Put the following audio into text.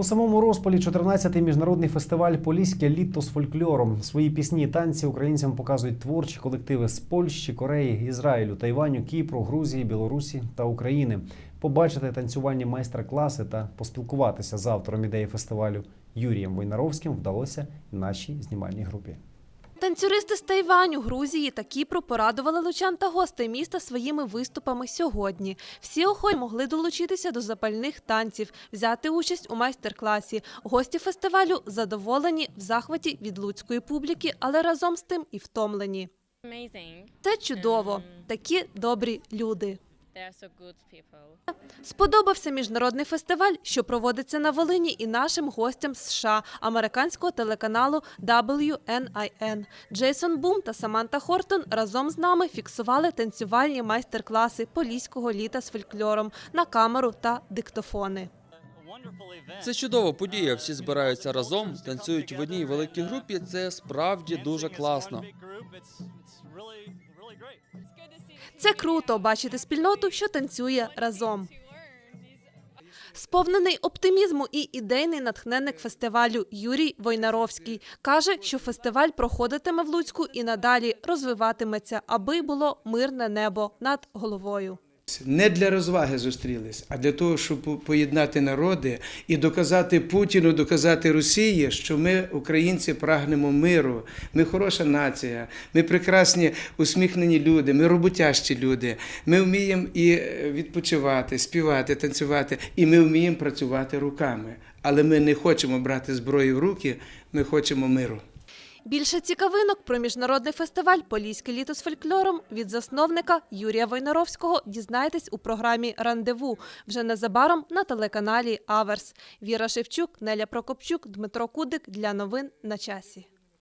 У самому розпалі 14-й міжнародний фестиваль Поліське літо з фольклором. Свої пісні і танці українцям показують творчі колективи з Польщі, Кореї, Ізраїлю, Тайваню, Кіпру, Грузії, Білорусі та України. Побачити танцювальні майстер-класи та поспілкуватися з автором ідеї фестивалю Юрієм Войнаровським вдалося нашій знімальній групі. Танцюристи з Тайваню, Грузії та Кіпру порадували лучан та гостей міста своїми виступами сьогодні. Всі охочі могли долучитися до запальних танців, взяти участь у майстер-класі. Гості фестивалю задоволені в захваті від луцької публіки, але разом з тим і втомлені. Це чудово. Такі добрі люди. They. Сподобався міжнародний фестиваль, що проводиться на Волині, і нашим гостям з США американського телеканалу WNIN. Джейсон Бум та Саманта Хортон разом з нами фіксували танцювальні майстер-класи поліського літа з фольклором на камеру та диктофони. Це чудова подія. Всі збираються разом, танцюють в одній великій групі. Це справді дуже класно. Це круто бачити спільноту, що танцює разом. Сповнений оптимізму і ідейний натхненник фестивалю Юрій Войнаровський каже, що фестиваль проходитиме в Луцьку і надалі розвиватиметься, аби було мирне небо над головою. Не для розваги зустрілись, а для того, щоб поєднати народи і доказати Путіну, доказати Росії, що ми, українці, прагнемо миру. Ми хороша нація, ми прекрасні усміхнені люди, ми роботящі люди. Ми вміємо і е, відпочивати, співати, танцювати, і ми вміємо працювати руками. Але ми не хочемо брати зброю в руки, ми хочемо миру. Більше цікавинок про міжнародний фестиваль Поліське літо з фольклором від засновника Юрія Войнаровського дізнаєтесь у програмі Рандеву вже незабаром на телеканалі Аверс. Віра Шевчук, Неля Прокопчук, Дмитро Кудик для новин на часі.